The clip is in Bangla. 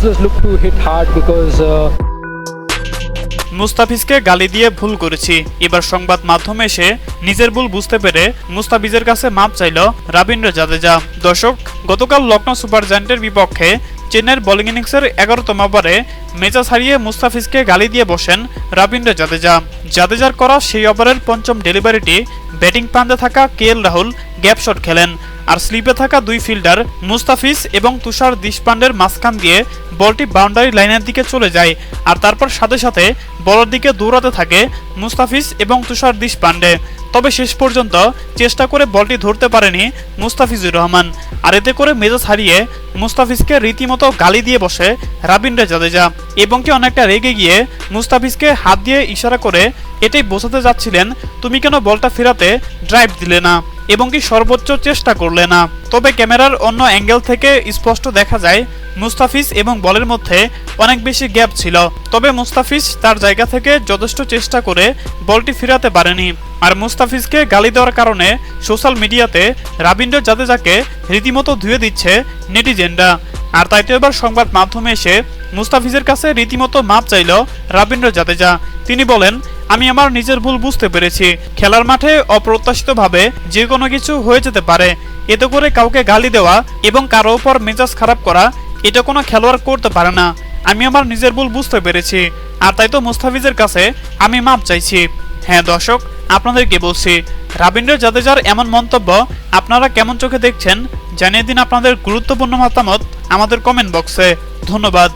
closers to hit hard because uh, মুস্তাফিজকে গালি দিয়ে ভুল করেছি। এবার সংবাদ মাধ্যমে এসে নিজের ভুল বুঝতে পেরে মুস্তাফিজের কাছে মাপ চাইল রবীন্দ্র জাদেজা। দর্শক গতকাল লখনৌ সুপার জায়ান্টের বিপক্ষে চেন্নাইয়ের বোলিং ইনিংসের এগারোতম ওভারে মেজাজ হারিয়ে মুস্তাফিজকে গালি দিয়ে বসেন রবীন্দ্র জাদেজা। জাদেজার করা সেই ওভারের পঞ্চম ডেলিভারিটি, ব্যাটিং পান্ডে থাকা K L Rahul gap shot খেলেন, আর স্লিপে থাকা দুই ফিল্ডার মুস্তাফিজ এবং তুষার দিশপান্ডের মাঝখান দিয়ে বলটি বাউন্ডারি লাইনের দিকে চলে যায়, আর তারপর সাথে সাথে বলের দিকে দৌড়াতে থাকে মুস্তাফিজ এবং তুষার দিশপান্ডে তবে শেষ পর্যন্ত চেষ্টা করে বলটি ধরতে পারেনি মুস্তাফিজুর রহমান, আর এতে করে মেজাজ হারিয়ে মুস্তাফিজকে রীতিমতো গালি দিয়ে বসে রাবিন্দ্র জাদেজা এবং কি অনেকটা রেগে গিয়ে মুস্তাফিজকে হাত দিয়ে ইশারা করে এটাই বোঝাতে যাচ্ছিলেন, তুমি কেন বলটা ফেরাতে ড্রাইভ দিলে না? এবং কি সর্বোচ্চ চেষ্টা করলে না? তবে ক্যামেরার অন্য অ্যাঙ্গেল থেকে স্পষ্ট দেখা যায়, মুস্তাফিজ এবং বলের মধ্যে অনেক বেশি গ্যাপ ছিল। তবে মুস্তাফিজ তার জায়গা থেকে যথেষ্ট চেষ্টা করে বলটি ফেরাতে পারেনি। আর মুস্তাফিজকে গালি দেওয়ার কারণে সোশ্যাল মিডিয়াতে রাবীন্দ্র জাদেজাকে রীতিমতো ধুয়ে দিচ্ছে নেটিজেনরা। আর তাই তো এবার সংবাদ মাধ্যমে এসে মুস্তাফিজের কাছে রীতিমতো মাপ চাইল রবীন্দ্র জাদেজা। তিনি বলেন, আমি আমার নিজের ভুল বুঝতে পেরেছি। খেলার মাঠে অপ্রত্যাশিতভাবে যে কোনো কিছু হয়ে যেতে পারে। এতে করে কাউকে গালি দেওয়া এবং কারও ওপর মেজাজ খারাপ করা, এটা কোনো খেলোয়াড় করতে পারে না। আমি আমার নিজের ভুল বুঝতে পেরেছি। আর তাই তো মুস্তাফিজের কাছে আমি মাপ চাইছি। হ্যাঁ দর্শক আপনাদেরকে বলছি, রাবীন্দ্র জাদেজার এমন মন্তব্য আপনারা কেমন চোখে দেখছেন, জানিয়ে দিন আপনাদের গুরুত্বপূর্ণ মতামত আমাদের কমেন্ট বক্সে ধন্যবাদ।